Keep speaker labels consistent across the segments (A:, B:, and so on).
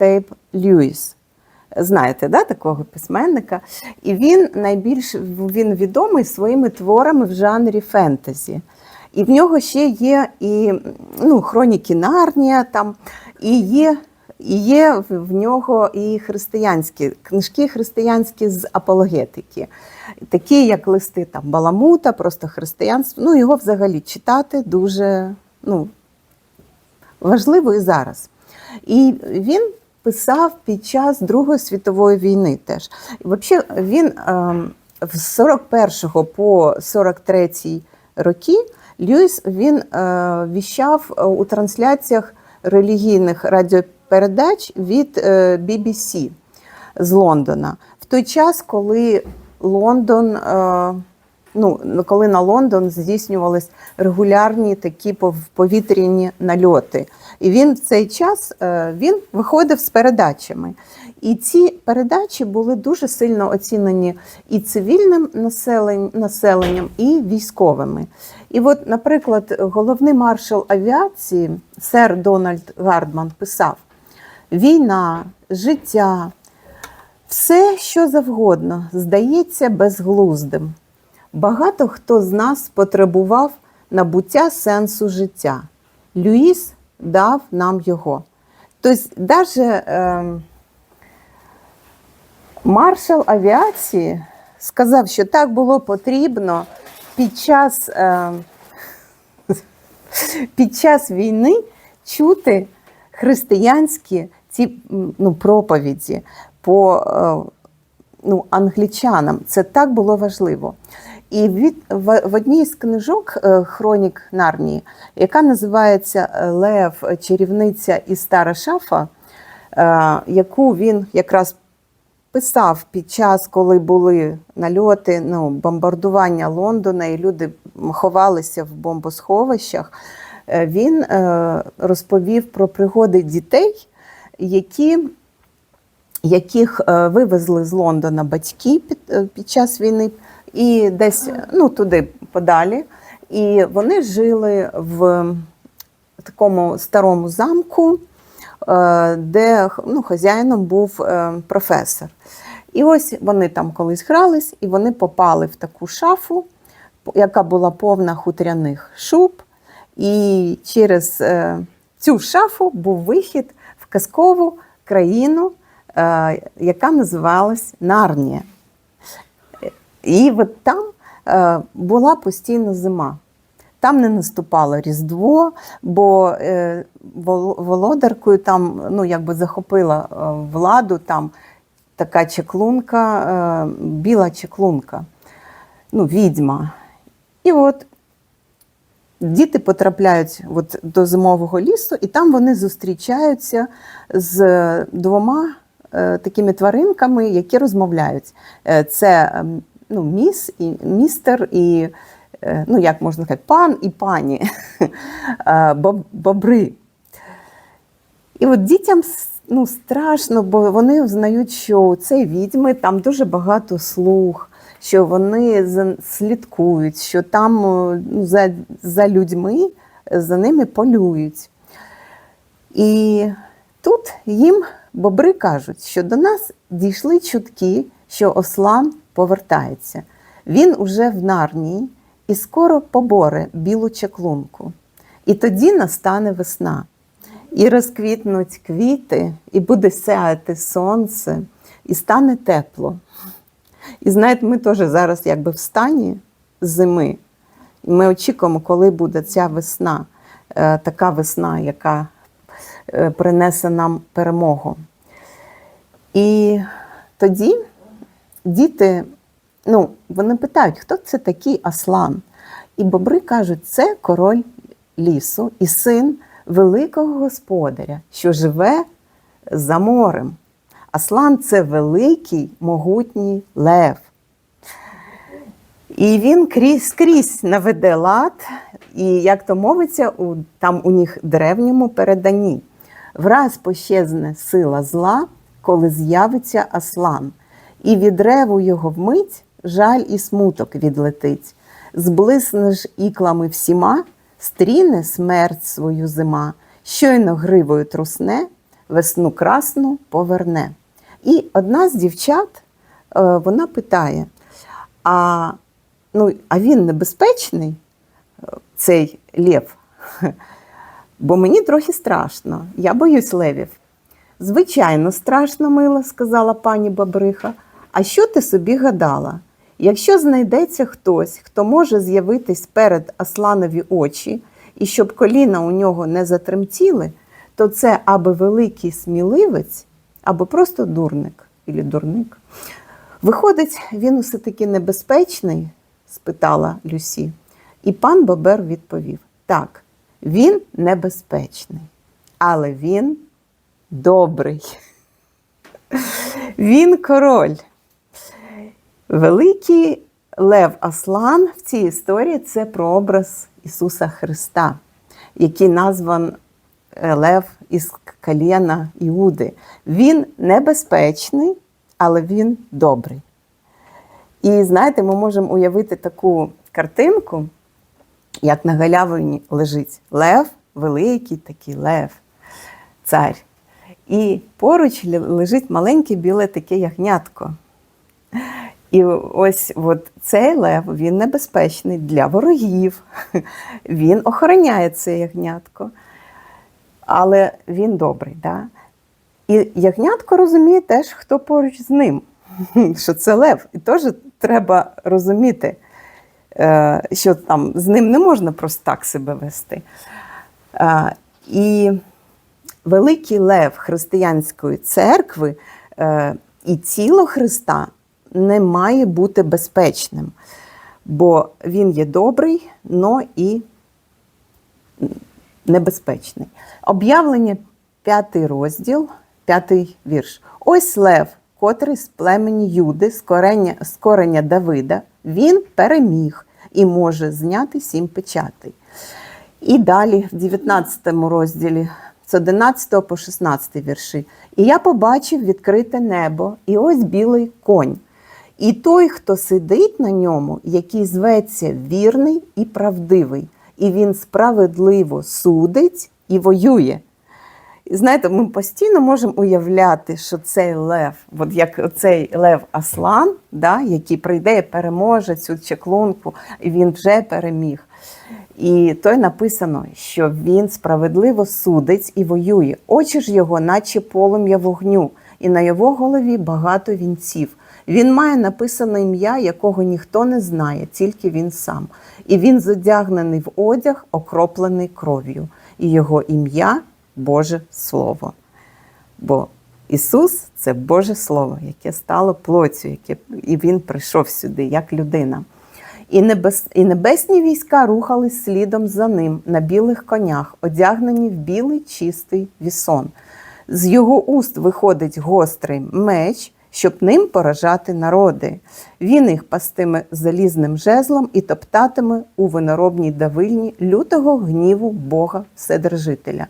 A: Тейп Льюіс. Знаєте, да, такого письменника? І він найбільш він відомий своїми творами в жанрі фентезі. І в нього ще є і ну, хроніки Нарнія, там, і є, і є в нього і християнські книжки християнські з апологетики, такі як листи там, Баламута, просто християнство. Ну, його взагалі читати дуже ну, важливо і зараз. І він писав під час Другої світової війни теж. Взагалі він ем, з 41 по 43 роки Льюіс він е, віщав е, у трансляціях релігійних радіопередач від е, BBC з Лондона. В той час, коли Лондон, е, ну, коли на Лондон здійснювались регулярні такі повітряні нальоти. І він в цей час е, він виходив з передачами. І ці передачі були дуже сильно оцінені і цивільним населенням, і військовими. І от, наприклад, головний маршал авіації сер Дональд Гардман писав: війна, життя, все, що завгодно, здається безглуздим. Багато хто з нас потребував набуття сенсу життя. Люїс дав нам його. Тобто, навіть е, маршал авіації сказав, що так було потрібно під час, е, під час війни чути християнські ці ну, проповіді по е, ну, англічанам. Це так було важливо. І від, в, в одній з книжок е, Хронік Нарнії, яка називається е, Лев, чарівниця і стара шафа, е, яку він якраз писав під час, коли були нальоти, ну, бомбардування Лондона, і люди ховалися в бомбосховищах. Він розповів про пригоди дітей, які яких вивезли з Лондона батьки під, під час війни, і десь ну, туди подалі. І вони жили в такому старому замку, е, де ну, хазяїном був е, професор. І ось вони там колись грались, і вони попали в таку шафу, яка була повна хутряних шуб. І через е, цю шафу був вихід в казкову країну, яка називалась Нарнія. І от там е, була постійно зима. Там не наступало Різдво, бо е, володаркою там ну, якби захопила е, владу там така чеклунка, біла чеклунка, ну, відьма. І от діти потрапляють от до зимового лісу, і там вони зустрічаються з двома такими тваринками, які розмовляють. Це ну, міс і містер і, е, ну як можна сказати, пан і пані е, бобри. І от дітям ну, страшно, бо вони знають, що це відьми, там дуже багато слуг, що вони слідкують, що там е, ну, за, за людьми за ними полюють. І тут їм бобри кажуть, що до нас дійшли чутки, що Ослан повертається. Він уже в Нарнії і скоро поборе білу чаклунку. І тоді настане весна. І розквітнуть квіти, і буде сяяти сонце, і стане тепло. І знаєте, ми теж зараз якби в стані зими. І ми очікуємо, коли буде ця весна, е, така весна, яка е, принесе нам перемогу. І тоді діти, ну, вони питають, хто це такий Аслан? І бобри кажуть, це король лісу і син великого господаря, що живе за морем. Аслан це великий могутній лев. І він крізь скрізь наведе лад, і як то мовиться, у, там у них древньому переданні. Враз пощезне сила зла, коли з'явиться аслан, і від реву його вмить жаль і смуток відлетить. Зблисне ж іклами всіма, стріне смерть свою зима, щойно гривою трусне, весну красну поверне. І одна з дівчат е, вона питає: а, ну, а він небезпечний, е, цей лев? Бо мені трохи страшно, я боюсь левів. Звичайно, страшно, мила, сказала пані Бабриха. А що ти собі гадала? Якщо знайдеться хтось, хто може з'явитись перед Асланові очі, і щоб коліна у нього не затремтіли, то це або великий сміливець, або просто дурник або дурник. Виходить, він усе таки небезпечний? спитала Люсі. І пан Бобер відповів: так, він небезпечний, але він добрий. Він король. Великий Лев Аслан в цій історії це прообраз Ісуса Христа, який назван е, Лев із коліна Іуди. Він небезпечний, але він добрий. І знаєте, ми можемо уявити таку картинку, як на галявині лежить лев, великий такий лев, цар. І поруч лежить маленьке біле таке ягнятко. І ось от цей лев він небезпечний для ворогів. Він охороняє це ягнятко, але він добрий. Да? І ягнятко розуміє теж, хто поруч з ним, що це лев. І теж треба розуміти, е, що там з ним не можна просто так себе вести. Е, І великий лев християнської церкви е, і тіло Христа не має бути безпечним, бо він є добрий, но і небезпечний. Об'явлення, п'ятий розділ, п'ятий вірш. Ось лев, котрий з племені Юди, з корення, з кореня Давида, він переміг і може зняти сім печатей. І далі, в 19 розділі, з 11 по 16 вірші. І я побачив відкрите небо, і ось білий конь. І той, хто сидить на ньому, який зветься вірний і правдивий, і він справедливо судить і воює. Знаєте, ми постійно можемо уявляти, що цей лев, от як цей лев Аслан, да, який прийде і переможе цю чеклунку, і він вже переміг. І той написано, що він справедливо судить і воює. Очі ж його, наче полум'я вогню, і на його голові багато вінців. Він має написане ім'я, якого ніхто не знає, тільки він сам. І він задягнений в одяг, окроплений кров'ю, і його ім'я Боже Слово. Бо Ісус це Боже Слово, яке стало плоттю, яке, і Він прийшов сюди як людина. І, небес, і небесні війська рухались слідом за ним на білих конях, одягнені в білий чистий вісон. З його уст виходить гострий меч, щоб ним поражати народи. Він їх пастиме залізним жезлом і топтатиме у виноробній давильні лютого гніву Бога Вседержителя.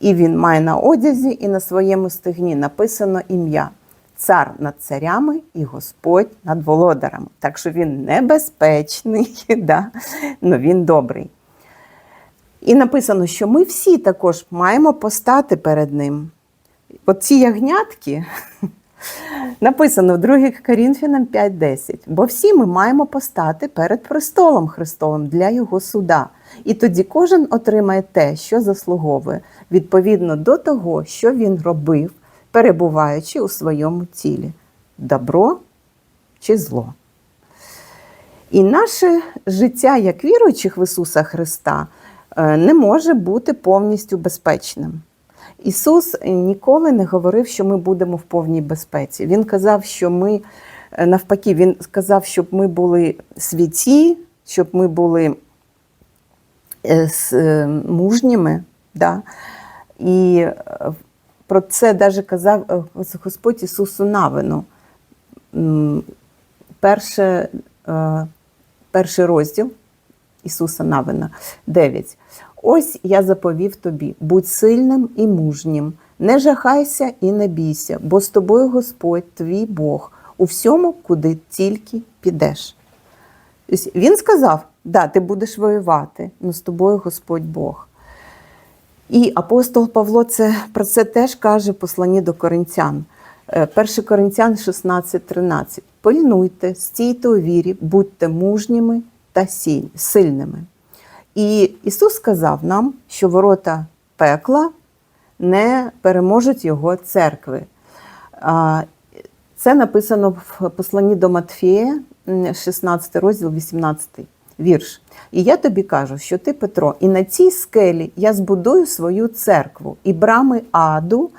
A: І він має на одязі і на своєму стегні написано ім'я цар над царями і Господь над володарами. Так що він небезпечний, да? але він добрий. І написано, що ми всі також маємо постати перед ним. От ці ягнятки написано в 2 Корінфянам 5:10. Бо всі ми маємо постати перед престолом Христовим для Його суда. І тоді кожен отримає те, що заслуговує, відповідно до того, що він робив, перебуваючи у своєму тілі добро чи зло. І наше життя як віруючих в Ісуса Христа е, не може бути повністю безпечним. Ісус ніколи не говорив, що ми будемо в повній безпеці. Він казав, що ми е, навпаки, Він сказав, щоб ми були святі, щоб ми були е, е, мужніми. Да? І про це навіть казав Господь Ісусу Навину. Перше, перший розділ Ісуса Навина 9. Ось я заповів тобі: будь сильним і мужнім, не жахайся і не бійся, бо з тобою Господь, твій Бог, у всьому, куди тільки підеш. Він сказав: да, ти будеш воювати, але з тобою Господь Бог. І апостол Павло це, про це теж каже в посланні до коринтян. Е, 1 Коринтян 16:13. Пильнуйте, стійте у вірі, будьте мужніми та сильними. І Ісус сказав нам, що ворота пекла не переможуть його церкви. Це написано в посланні до Матфея, 16 розділ, 18 вірш. І я тобі кажу, що ти, Петро, і на цій скелі я збудую свою церкву, і брами аду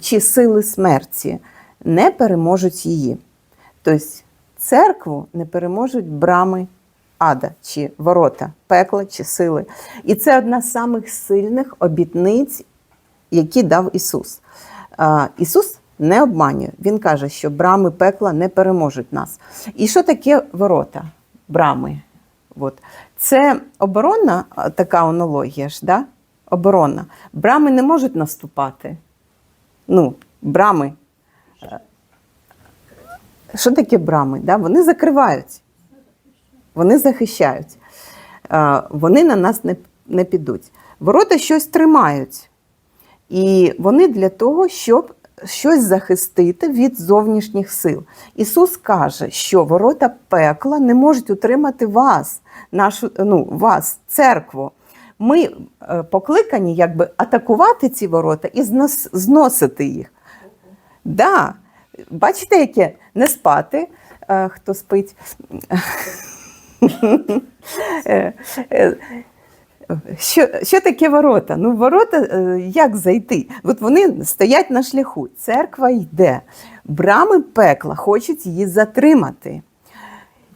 A: чи сили смерті не переможуть її. Тобто церкву не переможуть брами ада чи ворота, пекла чи сили. І це одна з самих сильних обітниць, які дав Ісус. Ісус не обманює. Він каже, що брами пекла не переможуть нас. І що таке ворота? Брами. От. Це оборонна така онологія ж, да? оборона. Брами не можуть наступати. Ну, брами. е, Що таке брами? Да? Вони закривають, вони захищають. Е, Вони на нас не, не підуть. Ворота щось тримають. І вони для того, щоб щось захистити від зовнішніх сил. Ісус каже, що ворота пекла не можуть утримати вас, нашу, ну, вас, церкву. Ми е, покликані якби атакувати ці ворота і знос, зносити їх. Да. Бачите, яке не спати, е, хто спить. Що, що таке ворота? Ну, ворота, е, як зайти? От вони стоять на шляху, церква йде, брами пекла хочуть її затримати.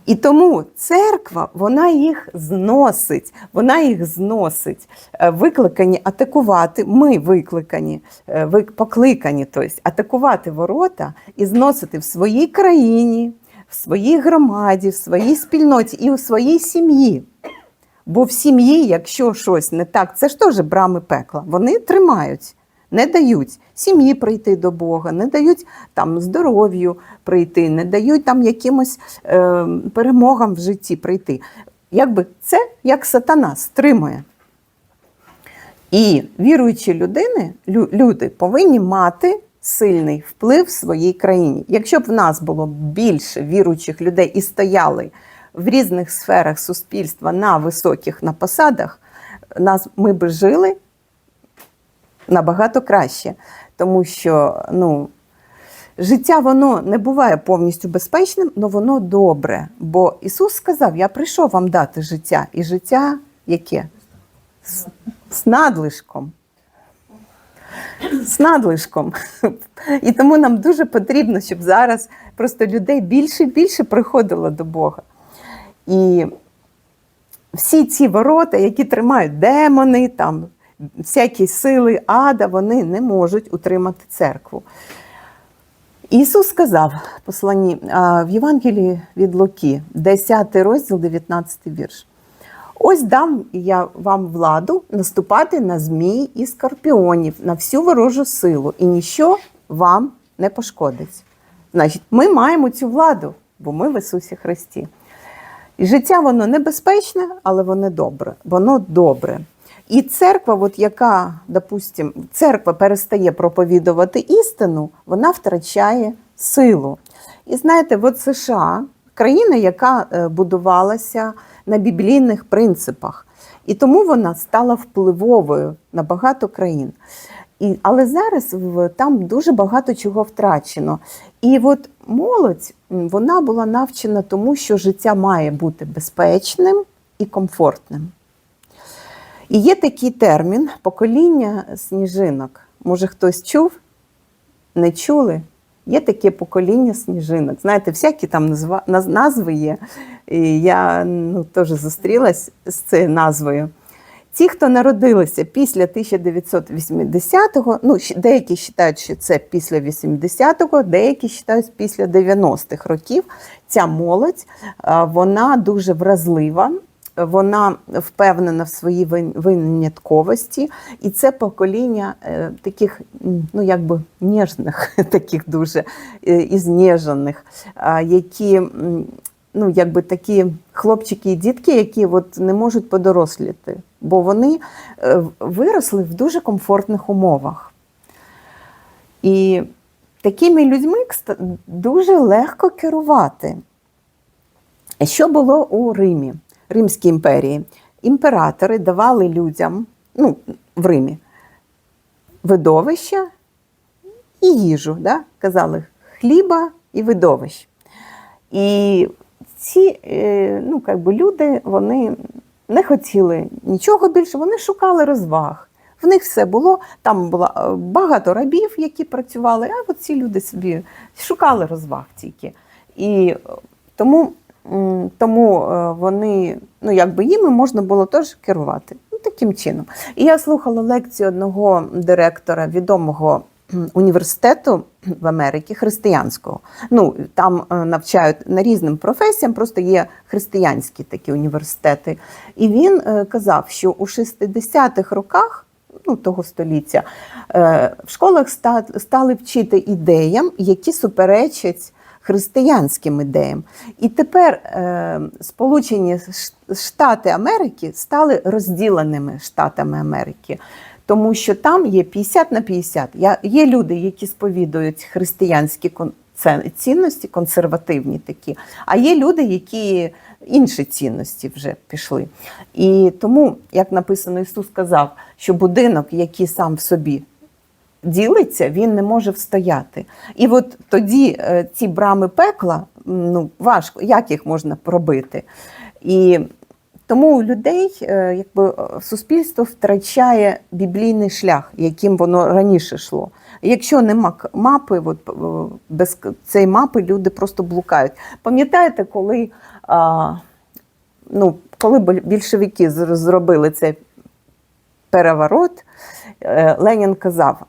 A: І тому церква вона їх зносить, вона їх зносить. Е, Викликані атакувати. Ми викликані, е, покликані, тобто атакувати ворота і зносити в своїй країні, в своїй громаді, в своїй спільноті і у своїй сім'ї. Бо в сім'ї, якщо щось не так, це ж теж брами пекла. Вони тримають, не дають сім'ї прийти до Бога, не дають там здоров'ю прийти, не дають там якимось е, перемогам в житті прийти. Якби це як сатана стримує. І віруючі людини, лю- люди повинні мати сильний вплив в своїй країні. Якщо б в нас було більше віруючих людей і стояли в різних сферах суспільства на високих на посадах, нас, ми б жили набагато краще. Тому що ну, життя воно не буває повністю безпечним, але воно добре. Бо Ісус сказав: Я прийшов вам дати життя, і життя яке? З, з надлишком. З надлишком. І тому нам дуже потрібно, щоб зараз просто людей більше і більше приходило до Бога. І всі ці ворота, які тримають демони, там, всякі сили ада, вони не можуть утримати церкву. Ісус сказав посланні в Євангелії від Луки, 10 розділ, 19 вірш. Ось дам я вам владу наступати на змій і скорпіонів, на всю ворожу силу, і ніщо вам не пошкодить. Значить, ми маємо цю владу, бо ми в Ісусі Христі. І життя воно небезпечне, але воно добре. Воно добре. І церква, от яка, допустим, церква перестає проповідувати істину, вона втрачає силу. І знаєте, от США країна, яка е, будувалася на біблійних принципах, і тому вона стала впливовою на багато країн. І, але зараз там дуже багато чого втрачено. І от молодь вона була навчена тому, що життя має бути безпечним і комфортним. І є такий термін покоління сніжинок. Може, хтось чув? Не чули? Є таке покоління сніжинок. Знаєте, всякі там назви є. І я ну, теж зустрілась з цією назвою. Ті, хто народилися після 1980-го, ну, деякі вважають, що це після 80-го, деякі вважають після 90-х років. Ця молодь вона дуже вразлива, вона впевнена в своїй винятковості, і це покоління е, таких, ну якби ніжних, таких дуже е, ізнежених, які. Ну, якби такі хлопчики і дітки, які от не можуть подоросліти. бо вони е, виросли в дуже комфортних умовах. І такими людьми дуже легко керувати. Що було у Римі, Римській імперії? Імператори давали людям, ну, в Римі, видовища і їжу. Да? Казали хліба і видовищ. І ці е, ну, как би, люди вони не хотіли нічого більше, вони шукали розваг. В них все було, там було е, багато рабів, які працювали, а от ці люди собі шукали розваг тільки. І е, тому, тому е, вони, ну якби їми можна було теж керувати. Ну, таким чином. І я слухала лекцію одного директора відомого університету в Америці християнського. Ну там е, навчають на різним професіям, просто є християнські такі університети. І він е, казав, що у 60-х роках. Ну, того століття в школах стали вчити ідеям, які суперечать християнським ідеям. І тепер е, Сполучені Штати Америки стали розділеними Штатами Америки, тому що там є 50 на 50. Я, є люди, які сповідують християнські цінності, консервативні такі, а є люди, які інші цінності вже пішли. І тому, як написано, Ісус сказав, що будинок, який сам в собі ділиться, він не може встояти. І от тоді е, ці брами пекла, ну важко, як їх можна пробити? І тому у людей е, якби е, суспільство втрачає біблійний шлях, яким воно раніше йшло. Якщо нема мапи, от, без цієї мапи люди просто блукають. Пам'ятаєте, коли, а, ну, коли більшовики зробили цей переворот, Ленін казав: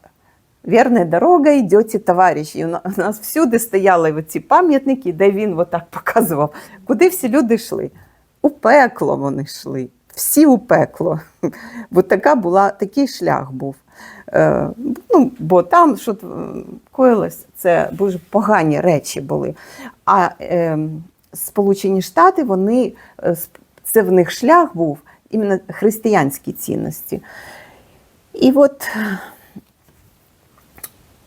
A: Вірна дорога, йдете, товариші. У нас всюди стояли ці пам'ятники, де він отак показував, куди всі люди йшли. У пекло вони йшли, всі у пекло. Бо така була, такий шлях був. Е, ну, бо там, що коїлось, це дуже погані речі були. А е, Сполучені Штати, вони, е, це в них шлях був іменно християнські цінності. І от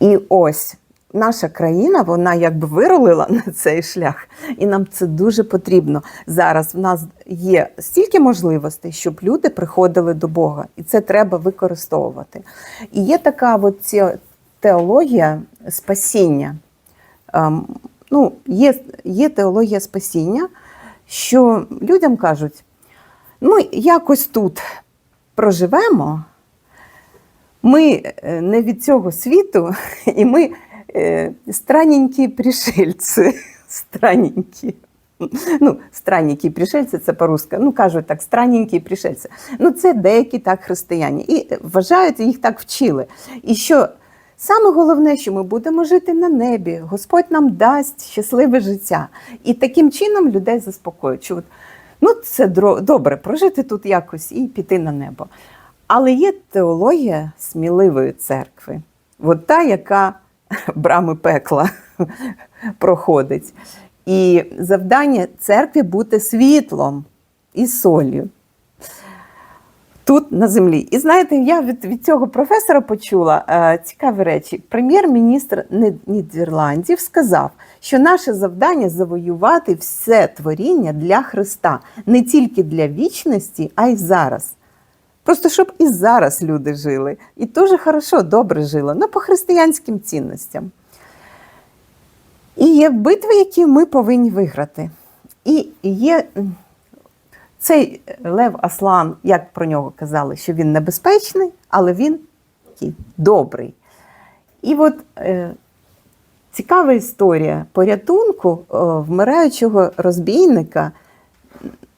A: і ось наша країна, вона якби вирулила на цей шлях, і нам це дуже потрібно. Зараз в нас є стільки можливостей, щоб люди приходили до Бога, і це треба використовувати. І є така от теологія спасіння. Ем, ну, є, є теологія спасіння, що людям кажуть: ну, якось тут проживемо. Ми е, не від цього світу, і ми е, странненькі пришельці. Странненькі. Ну, странненькі пришельці, це по-русски. Ну, кажуть так, странненькі пришельці. Ну, це деякі так християни. І вважають, їх так вчили. І що саме головне, що ми будемо жити на небі, Господь нам дасть щасливе життя. І таким чином людей заспокоюють. Що от, ну, це добре прожити тут якось і піти на небо. Але є теологія сміливої церкви, от та, яка брами пекла проходить. І завдання церкви бути світлом і солью тут на землі. І знаєте, я від, від цього професора почула е, цікаві речі. Прем'єр-міністр Нідерландів сказав, що наше завдання завоювати все творіння для Христа, не тільки для вічності, а й зараз. Просто щоб і зараз люди жили, і дуже хорошо, добре жили, ну по християнським цінностям. І є битви, які ми повинні виграти. І є цей Лев Аслан, як про нього казали, що він небезпечний, але він добрий. І от е, цікава історія порятунку е, вмираючого розбійника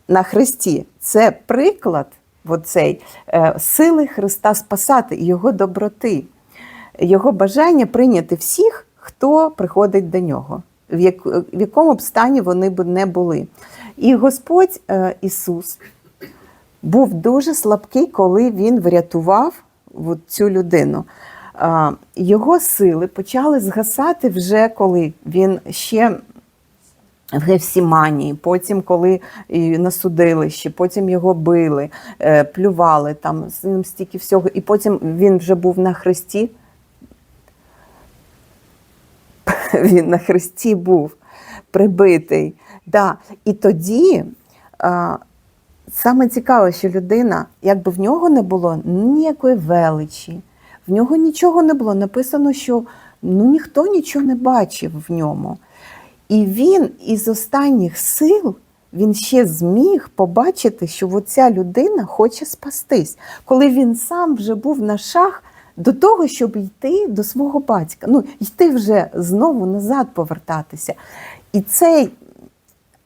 A: на Христі. Це приклад оцей, е, сили Христа спасати його доброти, його бажання прийняти всіх, хто приходить до нього, в, як, в якому б стані вони б не були. І Господь е, Ісус був дуже слабкий, коли він врятував цю людину. А, Його сили почали згасати вже коли він ще в Гефсіманії, потім, коли на судилищі, потім його били, е, плювали там з ним стільки всього, і потім він вже був на хресті. Він на хресті був прибитий. Да. І тоді а, саме цікаве, що людина, якби в нього не було ніякої величі, в нього нічого не було. Написано, що ну, ніхто нічого не бачив в ньому. І він із останніх сил він ще зміг побачити, що оця людина хоче спастись, коли він сам вже був на шаг до того, щоб йти до свого батька, ну йти вже знову назад повертатися. І цей.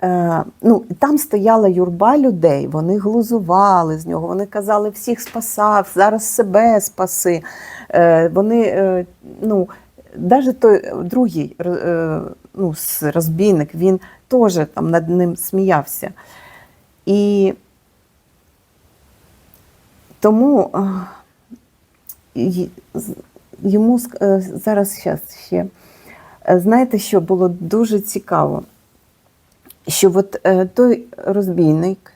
A: Е, ну, там стояла юрба людей, вони глузували з нього, вони казали, всіх спасав, зараз себе спаси. Е, вони, е, ну, навіть той другий е, ну, розбійник, він теж там над ним сміявся. І тому е, йому е, зараз ще. Е, Знаєте, що було дуже цікаво, що от е, той розбійник,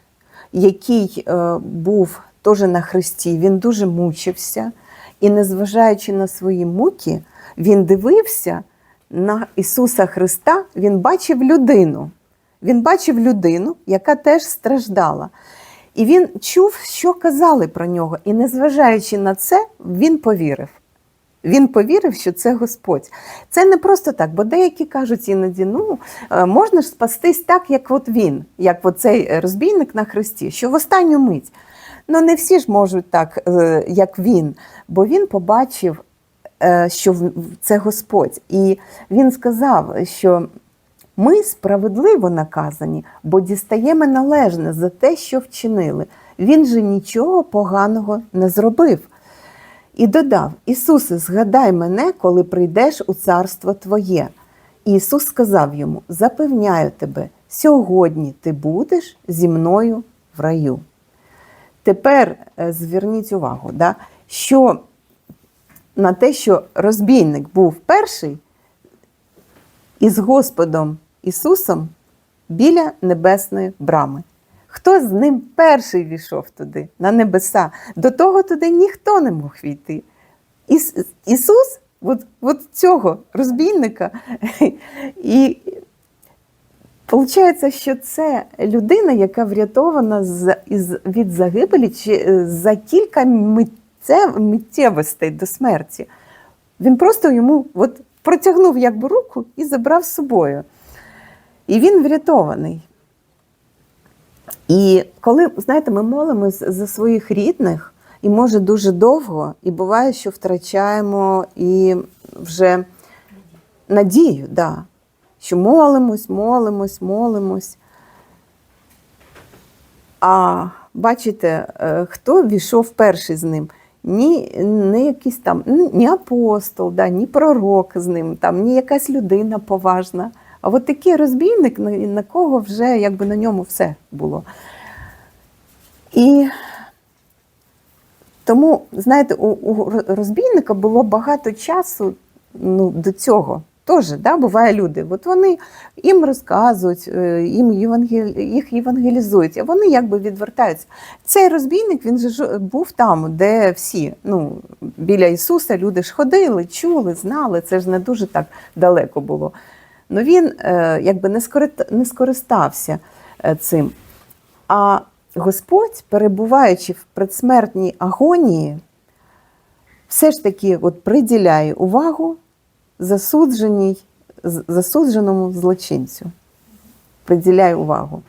A: який е, був теж на хресті, він дуже мучився, і незважаючи на свої муки, він дивився на Ісуса Христа, він бачив людину. Він бачив людину, яка теж страждала. І він чув, що казали про нього. І незважаючи на це, він повірив. Він повірив, що це Господь. Це не просто так, бо деякі кажуть іноді, ну е, можна ж спастись так, як от він, як цей розбійник на хресті, що в останню мить. Ну не всі ж можуть так, е, як він, бо він побачив, що в- в- це Господь. І він сказав, що ми справедливо наказані, бо дістаємо належне за те, що вчинили. Він же нічого поганого не зробив. І додав: Ісусе, згадай мене, коли прийдеш у царство Твоє. І Ісус сказав йому: Запевняю тебе, сьогодні ти будеш зі мною в раю. Тепер е, зверніть увагу, да, що на те, що розбійник був перший із Господом Ісусом біля небесної брами. Хто з ним перший війшов туди, на небеса? До того туди ніхто не мог війти. Іс, Ісус, от, от цього розбійника, і виходить, що це людина, яка врятована з, із, від загибелі чи, е, за кілька миттєв, миттєвостей до смерті. Він просто йому от, протягнув якби руку і забрав з собою. І він врятований. І коли, знаєте, ми молимось за своїх рідних, і може дуже довго, і буває, що втрачаємо і вже надію, да, що молимось, молимось, молимось. А бачите, е, хто війшов перший з ним? Ні, не якийсь там, ні ні апостол, да, ні пророк з ним, там, ні якась людина поважна. А от такий розбійник, на кого вже якби на ньому все було. І тому, знаєте, у, у розбійника було багато часу ну, до цього. Теж да, буває люди. От вони їм розказують, е, їм євангел... їх євангелізують, а вони якби відвертаються. Цей розбійник він же був там, де всі, ну, біля Ісуса люди ж ходили, чули, знали, це ж не дуже так далеко було. Ну він е, якби не, скорист... не скористався е, цим. А Господь, перебуваючи в предсмертній агонії, все ж таки от приділяє увагу засудженій, засудженому злочинцю. Приділяє увагу.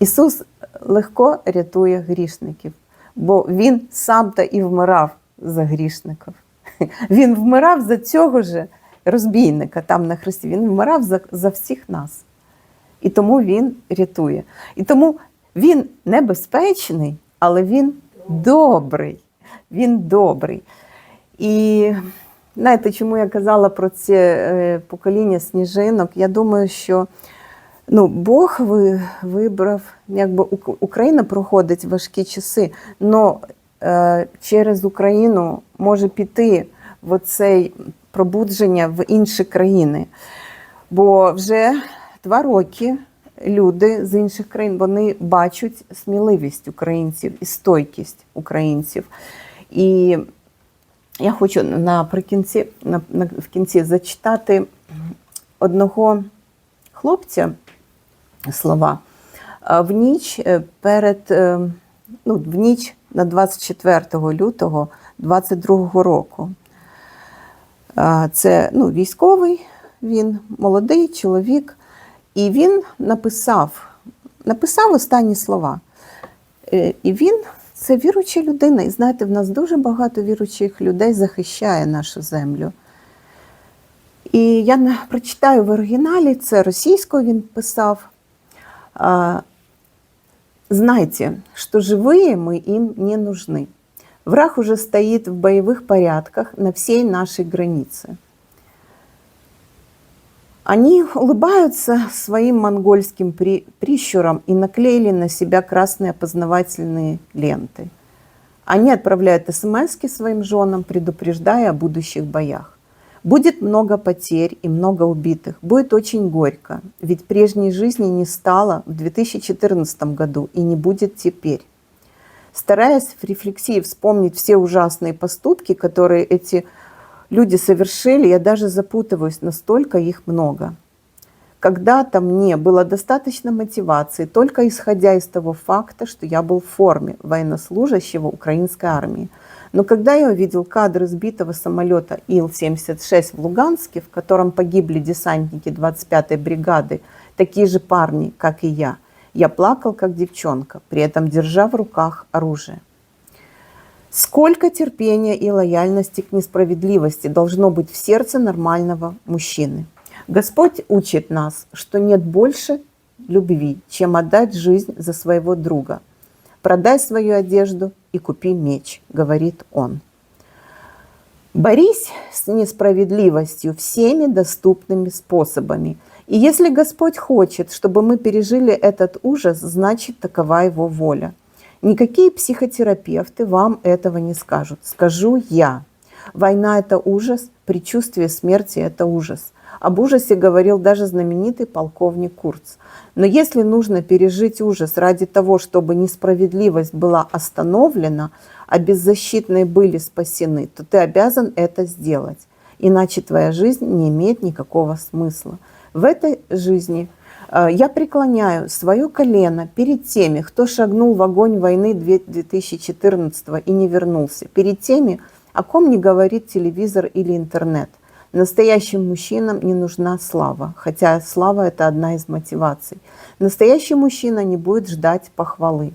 A: Ісус легко рятує грішників, бо Він сам та і вмирав за грішників. Він вмирав за цього ж розбійника там на хресті. Він вмирав за, за всіх нас. І тому він рятує. І тому він небезпечний, але він добрий. Він добрий. І знаєте, чому я казала про це покоління сніжинок? Я думаю, що ну, Бог ви, вибрав, якби Україна проходить важкі часи, але через Україну може піти в оцей пробудження в інші країни. Бо вже два роки люди з інших країн вони бачать сміливість українців і стойкість українців. І я хочу наприкінці, на, на, в кінці зачитати одного хлопця слова. В ніч е, перед е, ну, в ніч на 24 лютого 22 року. Це ну, військовий, він молодий чоловік, і він написав, написав останні слова. Е, І він це віруча людина. І знаєте, в нас дуже багато віручих людей захищає нашу землю. І я не- прочитаю в оригіналі, це російською він писав. А, Знайте, что живые мы им не нужны. Враг уже стоит в боевых порядках на всей нашей границе. Они улыбаются своим монгольским при- прищуром и наклеили на себя красные опознавательные ленты. Они отправляют смс своим женам, предупреждая о будущих боях. Будет много потерь и много убитых. Будет очень горько, ведь прежней жизни не стало в 2014 году и не будет теперь. Стараясь в рефлексии вспомнить все ужасные поступки, которые эти люди совершили, я даже запутываюсь, настолько их много. Когда-то мне было достаточно мотивации, только исходя из того факта, что я был в форме военнослужащего украинской армии. Но когда я увидел кадры сбитого самолета Ил-76 в Луганске, в котором погибли десантники 25-й бригады, такие же парни, как и я, я плакал, как девчонка, при этом держа в руках оружие. Сколько терпения и лояльности к несправедливости должно быть в сердце нормального мужчины. Господь учит нас, что нет больше любви, чем отдать жизнь за своего друга. Продай свою одежду и купи меч, говорит он. Борись с несправедливостью всеми доступными способами. И если Господь хочет, чтобы мы пережили этот ужас, значит такова его воля. Никакие психотерапевты вам этого не скажут. Скажу я. Война – это ужас, предчувствие смерти – это ужас. Об ужасе говорил даже знаменитый полковник Курц. Но если нужно пережить ужас ради того, чтобы несправедливость была остановлена, а беззащитные были спасены, то ты обязан это сделать. Иначе твоя жизнь не имеет никакого смысла. В этой жизни я преклоняю свое колено перед теми, кто шагнул в огонь войны 2014 и не вернулся, перед теми, о ком не говорит телевизор или интернет. Настоящим мужчинам не нужна слава, хотя слава – это одна из мотиваций. Настоящий мужчина не будет ждать похвалы.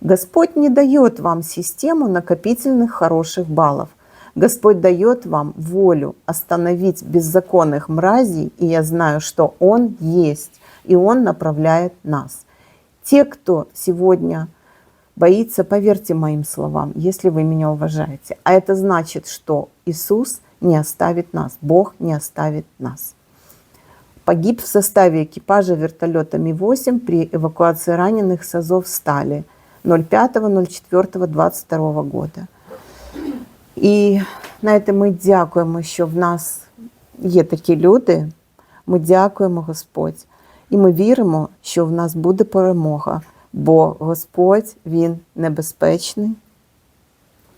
A: Господь не дает вам систему накопительных хороших баллов. Господь дает вам волю остановить беззаконных мразей, и я знаю, что Он есть, и Он направляет нас. Те, кто сегодня боится, поверьте моим словам, если вы меня уважаете. А это значит, что Иисус не оставит нас, Бог не оставит нас. Погиб в составе экипажа вертолета Ми-8 при эвакуации раненых с Азов Стали 05.04.22 года. І знаєте, ми дякуємо, що в нас є такі люди. Ми дякуємо Господь. І ми віримо, що в нас буде перемога, бо Господь Він небезпечний,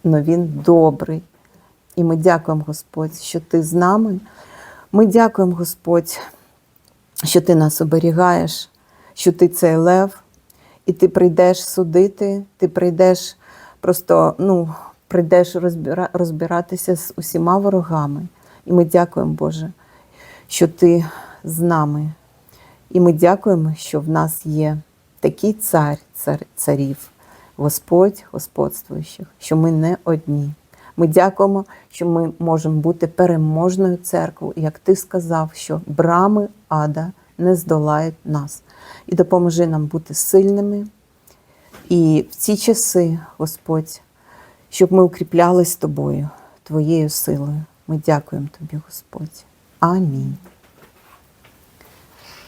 A: але Він добрий. І ми дякуємо, Господь, що Ти з нами. Ми дякуємо, Господь, що Ти нас оберігаєш, що Ти цей лев, і ти прийдеш судити, ти прийдеш просто ну, прийдеш розбира, розбиратися з усіма ворогами. І ми дякуємо, Боже, що Ти з нами. І ми дякуємо, що в нас є такий цар, цар царів, Господь господствуючих, що ми не одні. Ми дякуємо, що ми можемо бути переможною церквою, як ти сказав, що брами ада не здолають нас. І допоможи нам бути сильними. І в ці часи, Господь, щоб ми укріплялись тобою, Твоєю силою. Ми дякуємо Тобі, Господь. Амінь.